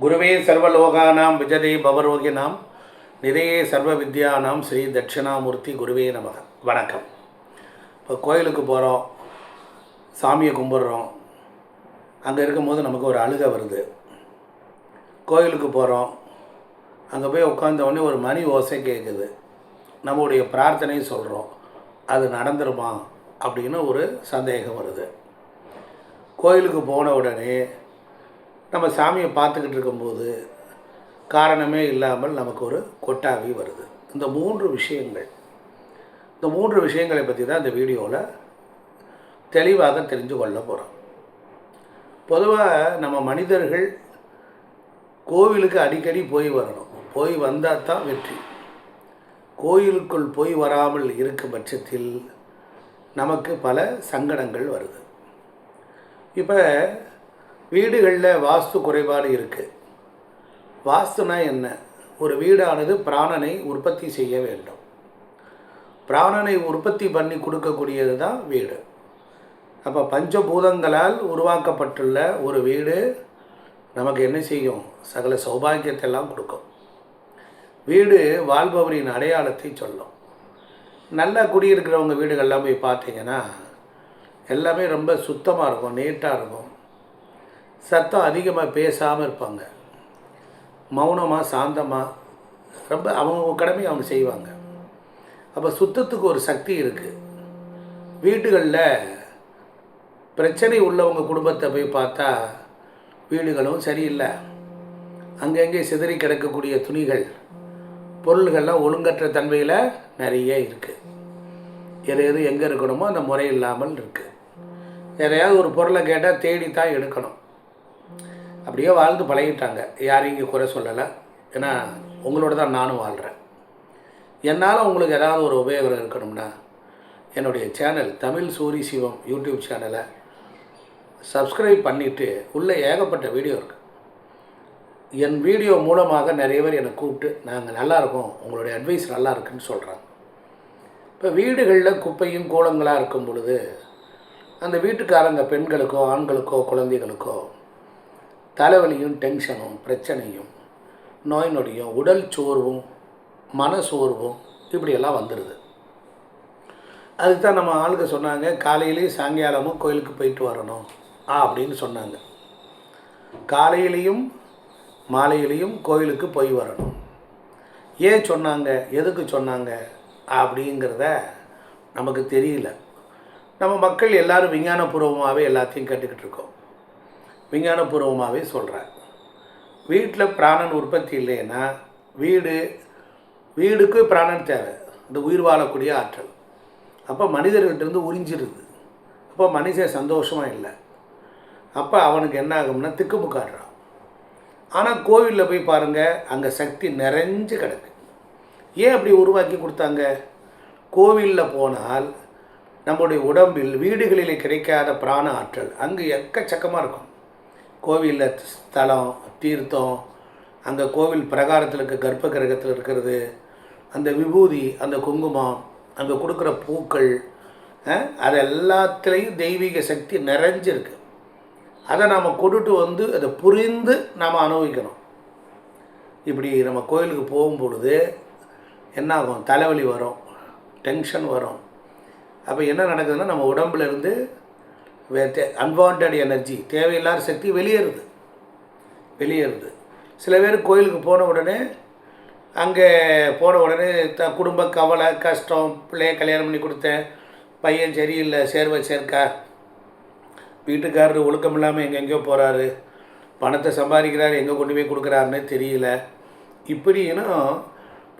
குருவே சர்வலோகானாம் விஜதே பவரோகினாம் நிறையே சர்வ வித்யானாம் ஸ்ரீ தட்சிணாமூர்த்தி குருவே நமக வணக்கம். இப்போ கோயிலுக்கு போகிறோம் சாமியை கும்பிட்றோம். அங்கே இருக்கும்போது நமக்கு ஒரு அழுகை வருது. கோயிலுக்கு போகிறோம் அங்கே போய் உட்காந்த உடனே ஒரு மணி ஓசை கேட்குது நம்முடைய பிரார்த்தனை சொல்கிறோம் அது நடந்துருமா அப்படின்னு ஒரு சந்தேகம் வருது. கோயிலுக்கு போன உடனே நம்ம சாமியை பார்த்துக்கிட்டு இருக்கும்போது காரணமே இல்லாமல் நமக்கு ஒரு கொட்டாவி வருது. இந்த மூன்று விஷயங்கள். இந்த மூன்று விஷயங்களை பற்றி தான் இந்த வீடியோவில் தெளிவாக தெரிஞ்சு கொள்ள போகிறோம் பொதுவாக நம்ம மனிதர்கள் கோவிலுக்கு அடிக்கடி போய் வரணும். போய் வந்தால் தான் வெற்றி. கோயிலுக்குள் போய் வராமல் இருக்கும் பட்சத்தில் நமக்கு பல சங்கடங்கள் வருது. இப்போ வீடுகளில் வாஸ்து குறைபாடு இருக்குது வாஸ்துனா என்ன? ஒரு வீடானது பிராணனை உற்பத்தி செய்ய வேண்டும். பிராணனை உற்பத்தி பண்ணி கொடுக்கக்கூடியது தான் வீடு. அப்போ பஞ்சபூதங்களால் உருவாக்கப்பட்டுள்ள ஒரு வீடு நமக்கு என்ன செய்யும்? சகல சௌபாகியத்தை எல்லாம் கொடுக்கும். வீடு வாழ்பவரின் அடையாளத்தை சொல்லும். நல்லா குடியிருக்கிறவங்க வீடுகள்லாம் போய் பார்த்தீங்கன்னா எல்லாமே ரொம்ப சுத்தமாக இருக்கும் நீட்டாக இருக்கும். சத்தம் அதிகமாக பேசாமல் இருப்பாங்க. மௌனமாக சாந்தமாக ரொம்ப அவங்க கடமையை அவங்க செய்வாங்க. அப்போ சுத்தத்துக்கு ஒரு சக்தி இருக்குது வீடுகளில் பிரச்சனை உள்ளவங்க குடும்பத்தை போய் பார்த்தா வீடுகளும் சரியில்லை. அங்கங்கே சிதறி கிடக்கக்கூடிய துணிகள் பொருள்கள்லாம் ஒழுங்கற்ற தன்மையில் நிறைய இருக்குது எது எது எங்கே இருக்கணுமோ அந்த முறை இல்லாமல் இருக்குது எதையாவது ஒரு பொருளை கேட்டால் தேடி தான் எடுக்கணும். அப்படியே வாழ்ந்து பழகிட்டாங்க. யாரையும் இங்கே குறை சொல்லலை. ஏன்னா உங்களோட தான் நானும் வாழ்கிறேன் என்னால் உங்களுக்கு ஏதாவது ஒரு உபயோகம் இருக்கணும்னா என்னுடைய சேனல் தமிழ் சூரி சிவம் யூடியூப் சேனலை சப்ஸ்கிரைப் பண்ணிவிட்டு உள்ளே ஏகப்பட்ட வீடியோ இருக்குது என் வீடியோ மூலமாக நிறைய பேர் என்னை கூப்பிட்டு நாங்கள் நல்லா இருக்கோம். உங்களுடைய அட்வைஸ் நல்லா இருக்குன்னு சொல்கிறாங்க இப்போ வீடுகளில் குப்பையும் கோலங்களாக இருக்கும் பொழுது அந்த வீட்டுக்காரங்க பெண்களுக்கோ ஆண்களுக்கோ குழந்தைகளுக்கோ தலைவலியும் டென்ஷனும் பிரச்சனையும் நோய் நொடியும் உடல் சோர்வும் மன சோர்வும் இப்படியெல்லாம் வந்துடுது அதுக்கு தான் நம்ம ஆளுங்க சொன்னாங்க காலையிலேயும் சாயங்காலமும் கோயிலுக்கு போயிட்டு வரணும் ஆ அப்படின்னு சொன்னாங்க. காலையிலையும் மாலையிலையும் கோயிலுக்கு போய் வரணும். ஏன் சொன்னாங்க எதுக்கு சொன்னாங்க அப்படிங்கிறத நமக்கு தெரியல. நம்ம மக்கள் எல்லோரும் விஞ்ஞானபூர்வமாகவே எல்லாத்தையும் கேட்டுக்கிட்டு இருக்கோம். விஞ்ஞானபூர்வமாகவே சொல்கிறேன் வீட்டில் பிராணன் உற்பத்தி இல்லைன்னா வீடு வீடுக்கு பிராணன் தேவை. இந்த உயிர் வாழக்கூடிய ஆற்றல். அப்போ மனிதர்கிட்டருந்து உறிஞ்சிருது அப்போ மனுஷன் சந்தோஷமாக இல்லை. அப்போ அவனுக்கு என்ன ஆகும்னா திக்குமுக்காடுறான் ஆனால் கோவிலில் போய் பாருங்கள் அங்கே சக்தி நிறைஞ்சு கிடக்கு. ஏன் அப்படி உருவாக்கி கொடுத்தாங்க? கோவிலில் போனால் நம்முடைய உடம்பில் வீடுகளில் கிடைக்காத பிராண ஆற்றல் அங்கே எக்கச்சக்கமாக இருக்கும். கோவிலில் ஸ்தலம் தீர்த்தம் அங்கே கோவில் பிரகாரத்தில் இருக்க கர்ப்ப கிரகத்தில் இருக்கிறது அந்த விபூதி அந்த குங்குமம் அங்கே கொடுக்குற பூக்கள் அது எல்லாத்துலேயும் தெய்வீக சக்தி நிறைஞ்சிருக்கு. அதை நாம் கொண்டுட்டு வந்து அதை புரிந்து நாம் அனுபவிக்கணும். இப்படி நம்ம கோயிலுக்கு போகும்பொழுது என்ன ஆகும் தலைவலி வரும் டென்ஷன் வரும். அப்போ என்ன நடக்குதுன்னா நம்ம உடம்புலேருந்து அன்வான்ட் எனர்ஜி தேவையில்லாத சக்தி வெளியேறுது. வெளியேறுது. சில பேர் கோயிலுக்கு போன உடனே அங்கே போன உடனே த குடும்ப கவலை கஷ்டம் பிள்ளைய கல்யாணம் பண்ணி கொடுத்தேன் பையன் சரியில்லை சேர்வை சேர்க்கா வீட்டுக்காரர் ஒழுக்கம் இல்லாமல் எங்கெங்கேயோ போகிறாரு பணத்தை சம்பாதிக்கிறார் எங்கே கொண்டு போய் கொடுக்குறாருன்னு தெரியல. இப்படின்னு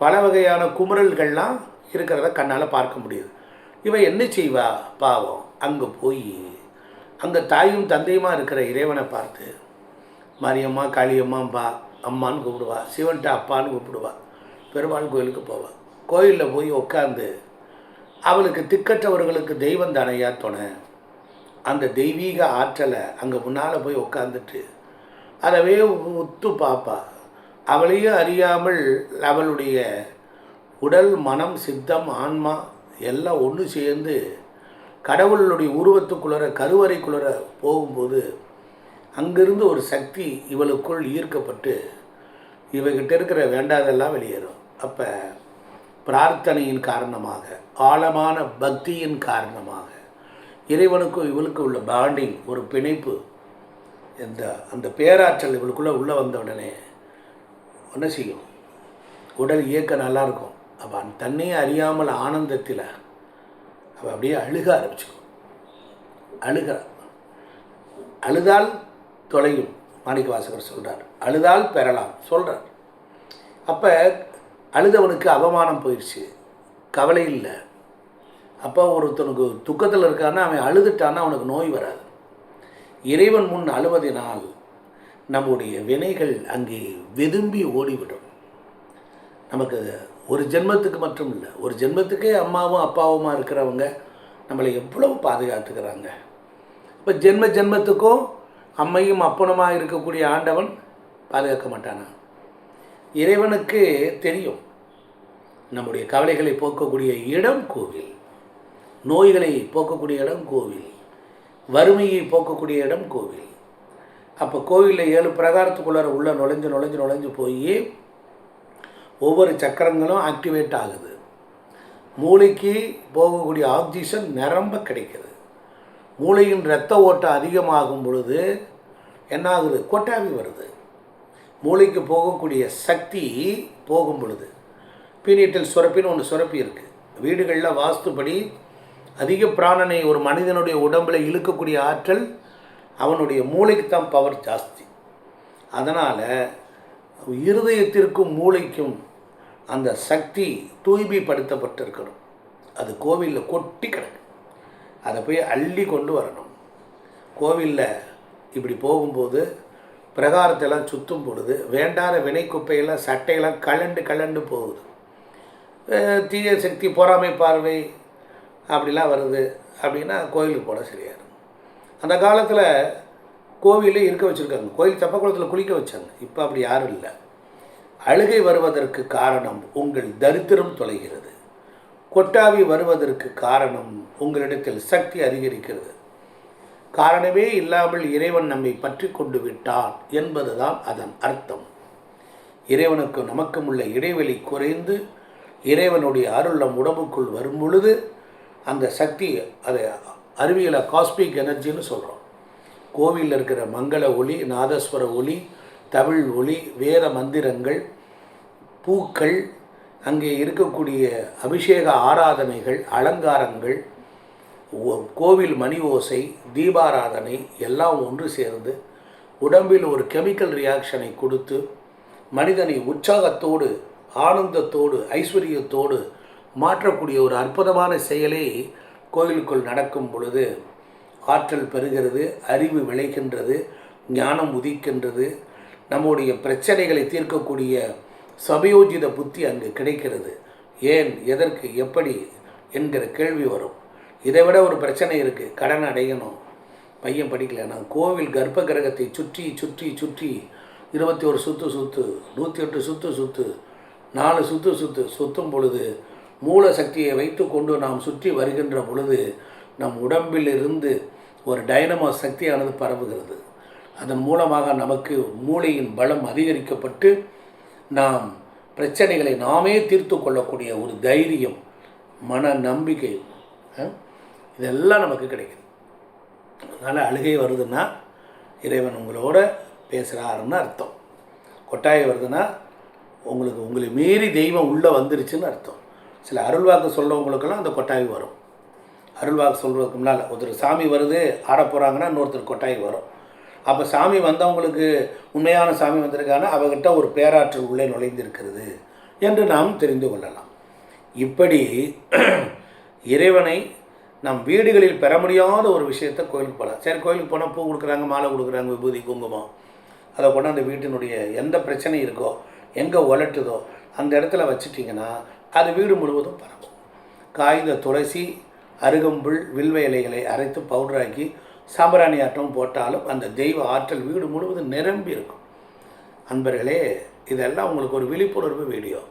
பல வகையான குமுறல்கள்லாம் இருக்கிறத கண்ணால் பார்க்க முடியுது. இவன் என்ன செய்வா? பாவம். அங்கே போய் அந்த தாயும் தந்தையுமா இருக்கிற இறைவனை பார்த்து மாரியம்மா காளியம்மா பா அம்மான்னு கூப்பிடுவா சிவன்ட்ட அப்பான்னு கூப்பிடுவா பெருமாள் கோயிலுக்கு போவாள் கோயிலில் போய் உட்காந்து அவளுக்கு திக்கற்றவர்களுக்கு தெய்வம் தானையா துணை. அந்த தெய்வீக ஆற்றலை அங்கே முன்னால் போய் உட்காந்துட்டு அதவே உத்து பார்ப்பா அவளையும் அறியாமல் அவளுடைய உடல் மனம் சித்தம் ஆன்மா எல்லாம் ஒன்று சேர்ந்து கடவுளுடைய உருவத்துக்குள்ளர கருவறைக்குள்ளர போகும்போது அங்கிருந்து ஒரு சக்தி இவளுக்குள் ஈர்க்கப்பட்டு இவகிட்ட இருக்கிற வேண்டாதெல்லாம் வெளியேறும். அப்போ பிரார்த்தனையின் காரணமாக ஆழமான பக்தியின் காரணமாக இறைவனுக்கும் இவளுக்கும் உள்ள பாண்டிங் ஒரு பிணைப்பு இந்த அந்த பேராற்றல் இவளுக்குள்ளே உள்ளே வந்த உடனே என்ன செய்யும்? உடல் இயக்கம் நல்லா இருக்கும். அவன் தன்னையே அறியாமல் ஆனந்தத்தில் அவள் அப்படியே அழுக ஆரம்பிச்சுக்கும் அழுகிறான் அழுதால் தொலையும் மாணிக்க வாசகர் சொல்கிறார் அழுதால் பெறலாம் சொல்கிறார் அப்போ அழுதவனுக்கு அவமானம் போயிடுச்சு கவலை இல்லை. அப்போ ஒருத்தனுக்கு துக்கத்தில் இருக்கான்னா அவன் அழுதுட்டான்னா அவனுக்கு நோய் வராது. இறைவன் முன் அழுவதினால் நம்முடைய வினைகள் அங்கே வெதும்பி ஓடிவிடும். நமக்கு ஒரு ஜென்மத்துக்கு மட்டும் இல்லை ஒரு ஜென்மத்துக்கே அம்மாவும் அப்பாவுமா இருக்கிறவங்க நம்மளை எவ்வளவு பாதுகாத்துக்கிறாங்க. இப்போ ஜென்ம ஜென்மத்துக்கும் அம்மையும் அப்பனுமாக இருக்கக்கூடிய ஆண்டவன் பாதுகாக்க மாட்டானா? இறைவனுக்கு தெரியும் நம்முடைய கவலைகளை போக்கக்கூடிய இடம் கோவில் நோய்களை போக்கக்கூடிய இடம் கோவில் வறுமையை போக்கக்கூடிய இடம் கோவில். அப்போ கோவிலில் ஏழு பிரகாரத்துக்குள்ளார உள்ள நுழைஞ்சு நுழைஞ்சு நுழைஞ்சு போய் ஒவ்வொரு சக்கரங்களும் ஆக்டிவேட் ஆகுது. மூளைக்கு போகக்கூடிய ஆக்சிஜன் நிரம்ப கிடைக்கிது. மூளையின் இரத்த ஓட்டம் அதிகமாகும் பொழுது என்ன ஆகுது? கொட்டாவி வருது. மூளைக்கு போகக்கூடிய சக்தி போகும் பொழுது. பீனியட்டில் சுரப்பின்னு ஒன்று சுரப்பி இருக்குது வீடுகளில் வாஸ்துப்படி அதிக பிராணனை ஒரு மனிதனுடைய உடம்பில் இழுக்கக்கூடிய ஆற்றல் அவனுடைய மூளைக்கு தான் பவர் ஜாஸ்தி. அதனால் இருதயத்திற்கும் மூளைக்கும் அந்த சக்தி தூய்மைப்படுத்தப்பட்டிருக்கணும். அது கோவிலில் கொட்டி கிடக்கு. அதை போய் அள்ளி கொண்டு வரணும். கோவிலில் இப்படி போகும்போது பிரகாரத்தெல்லாம் சுற்றும் பொழுது வேண்டாத வினை குப்பையெல்லாம் சட்டையெல்லாம் கலண்டு கலண்டு போகுது. தீய சக்தி பொறாமை பார்வை அப்படிலாம் வருது அப்படின்னா கோயிலுக்கு போனால் சரியாக அந்த காலத்தில் கோவிலே இருக்க வச்சுருக்காங்க. கோயில் தெப்பக்குளத்தில் குளிக்க வச்சாங்க. இப்போ அப்படி யாரும் இல்லை. அழுகை வருவதற்கு காரணம் உங்கள் தரித்திரம் தொலைகிறது. கொட்டாவி வருவதற்கு காரணம் உங்களிடத்தில் சக்தி அதிகரிக்கிறது. காரணமே இல்லாமல் இறைவன் நம்மை பற்றி கொண்டு விட்டான் என்பதுதான் அதன் அர்த்தம். இறைவனுக்கு நமக்கும் உள்ள இடைவெளி குறைந்து இறைவனுடைய அருள் நம் உடம்புக்குள் வரும் பொழுது அந்த சக்தி அதை அறிவியலை காஸ்மிக் எனர்ஜின்னு சொல்கிறோம் கோவிலில் இருக்கிற மங்கள ஒளி நாதஸ்வர ஒளி தமிழ் ஒளி வேத மந்திரங்கள் பூக்கள் அங்கே இருக்கக்கூடிய அபிஷேக ஆராதனைகள் அலங்காரங்கள் ஓ- கோவில் மணி ஓசை தீபாராதனை எல்லாம் ஒன்று சேர்ந்து உடம்பில் ஒரு கெமிக்கல் ரியாக்ஷனை கொடுத்து மனிதனை உற்சாகத்தோடு ஆனந்தத்தோடு ஐஸ்வர்யத்தோடு மாற்றக்கூடிய ஒரு அற்புதமான செயலை கோயிலுக்குள் நடக்கும் பொழுது ஆற்றல் பெறுகிறது அறிவு விளைகின்றது ஞானம் உதிக்கின்றது. நம்முடைய பிரச்சனைகளை தீர்க்கக்கூடிய சபயோஜித புத்தி அங்கு கிடைக்கிறது. ஏன் எதற்கு எப்படி என்கிற கேள்வி வரும். இதை விட ஒரு பிரச்சனை இருக்குது கடன் அடையணும். பையன் படிக்கலைன்னா கோவில் கர்ப்ப கிரகத்தை சுற்றி சுற்றி சுற்றி இருபத்தி ஒரு சுற்று சுற்று நூற்றி எட்டு சுற்று சுற்று நாலு சுற்று சுற்று சுற்றும் பொழுது மூல சக்தியை வைத்து கொண்டு நாம் சுற்றி வருகின்ற பொழுது நம் உடம்பிலிருந்து ஒரு டைனமோ சக்தியானது பரவுகிறது. அதன் மூலமாக நமக்கு மூளையின் பலம் அதிகரிக்கப்பட்டு நாம் பிரச்சனைகளை நாமே தீர்த்து கொள்ளக்கூடிய ஒரு தைரியம் மன நம்பிக்கை இதெல்லாம் நமக்கு கிடைக்குது. அதனால் அழுகை வருதுன்னா இறைவன் உங்களோட பேசுகிறாருன்னு அர்த்தம். கொட்டாய் வருதுன்னா உங்களுக்கு உங்களை மீறி தெய்வம் உள்ளே வந்துருச்சுன்னு அர்த்தம். சில அருள்வாக்கு சொல்கிறவங்களுக்கெல்லாம் அந்த கொட்டாய் வரும். அருள்வாக்கு சொல்கிறதுக்கு முன்னால் ஒருத்தர் சாமி வருது ஆட போகிறாங்கன்னா இன்னொருத்தர் கொட்டாய் வரும். அப்போ சாமி வந்தவங்களுக்கு உண்மையான சாமி வந்திருக்காங்கன்னா அவகிட்ட ஒரு பேராற்றல் உள்ளே நுழைந்திருக்கிறது என்று நாம் தெரிந்து கொள்ளலாம். இப்படி இறைவனை நம் வீடுகளில் பெற முடியாத ஒரு விஷயத்தை கோயிலுக்கு போகலாம் சரி கோயிலுக்கு போனால் பூ கொடுக்குறாங்க மாலை கொடுக்குறாங்க விபூதி குங்குமம். அதை கொண்டு அந்த வீட்டினுடைய எந்த பிரச்சனை இருக்கோ எங்கே உலட்டுதோ அந்த இடத்துல வச்சுட்டிங்கன்னா அது வீடு முழுவதும் பரவும். காய்ந்த துளசி அருகம்புல் வில்வ இலைகளை அரைத்து பவுடராக்கி சாம்பிராணி ஆட்டம் போட்டாலும் அந்த தெய்வ ஆற்றல் வீடு முழுவதும் நிரம்பி இருக்கும். அன்பர்களே இதெல்லாம் உங்களுக்கு ஒரு விழிப்புணர்வு வீடியோ.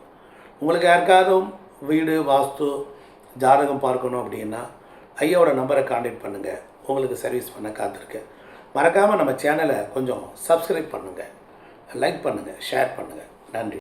உங்களுக்கு யாருக்காவது வீடு வாஸ்து ஜாதகம் பார்க்கணும் அப்படின்னா ஐயாவோட நம்பரை காண்டாக்ட் பண்ணுங்கள் உங்களுக்கு சர்வீஸ் பண்ண காத்திருக்கேன். மறக்காமல் நம்ம சேனலை கொஞ்சம் சப்ஸ்கிரைப் பண்ணுங்கள் லைக் பண்ணுங்கள் ஷேர் பண்ணுங்கள் நன்றி.